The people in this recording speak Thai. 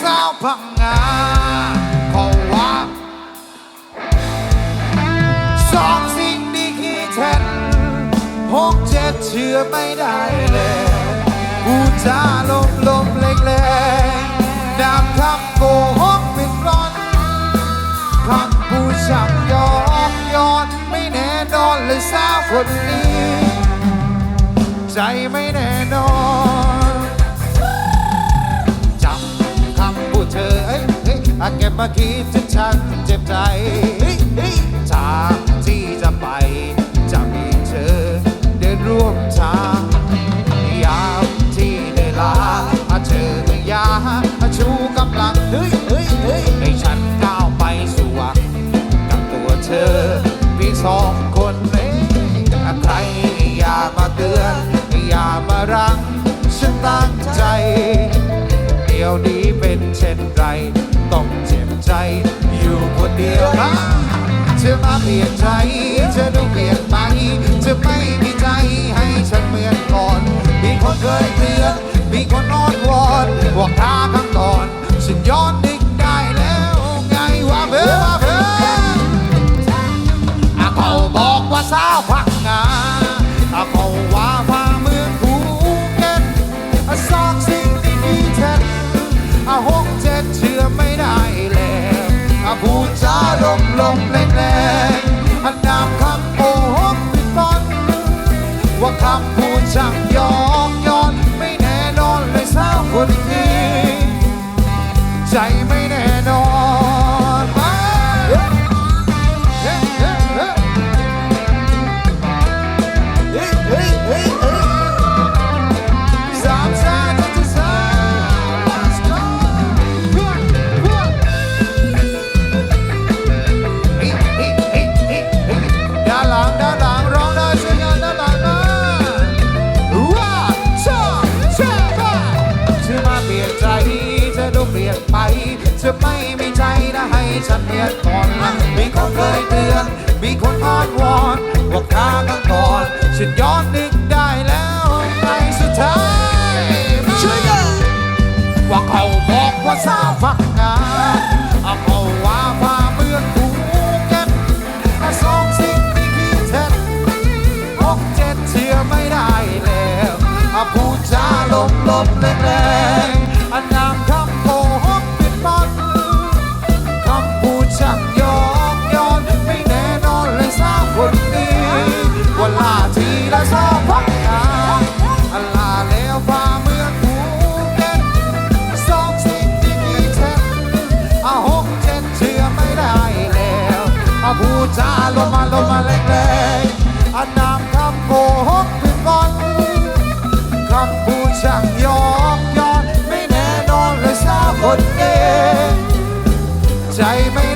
สาวพังงาเขาว่าสองสิ่งนี้คือเท็จหกเจ็ดเชื่อไม่ได้เลยกูจะลมลมเล็กๆนำคำโกหกเป็นร้อนคำผู้ช่างยอกย้อนไม่แน่นอนเลยสาวคนนี้ ใจไม่แน่นอน เฮ้าเก็บมาคิดถึงฉันเจ็บใจทางที่จะไป จะมีเธอ เดินร่วมทางยามที่ได้ลาเธอเมื่อยาชูกำลังเฮ้ยเฮ้ยเฮ้ยให้ฉันก้าวไปสู่วังกับตัวเธอมีสองคนเองใครอย่ามาเตือนอย่ามารังฉันตั้งใจ เดี๋ยวนี้เป็นเช่นไร ต้องเจ็บใจ อยู่คนเดียวเธอมาเปลี่ยนใจ เธอดูเปลี่ยนไปเธอไม่มีใจให้ฉันเหมือนก่อน มีคนเคยเตือนมีคนอ้อนวอนบอกทางข้งก่อนฉันย้อนนึกได้แล้วไงว่าเพื่อว่าเพื่อเขาบอกว่าสาวพา ลมแรงแรงอันนามคำโกหกปิดบังว่าคำพูดช่างยอกย้อน ไม่แน่นอนเลยสาวคนนี้ ใจไม่แน่นอนไปเฮ้ยเฮ้ยเฮ้ยเฮ้เฮ้ นะให้ฉันเปลี่ยนก่อนละมีคนเคยเตือน มีคนอ้อนวอนว่าข้ากันก่อนฉันย้อนนึกได้แล้วในสุดท้ายช่วยกันว่าเขาบอกว่าสาวพักงานเอาเขาว่าพาเมืองภูเก็ตอะสองสิ่งที่คิดเท็จหกเจ็ดเชื่อไม่ได้แล้วอาพูดจาลมลมแร พูดจาลงมาลงมาแรงๆอานามคำโกหกเป็นก้อนคำพูดช่างยอกย้อนไม่แน่นอนเลยสาวคนเองใจไม่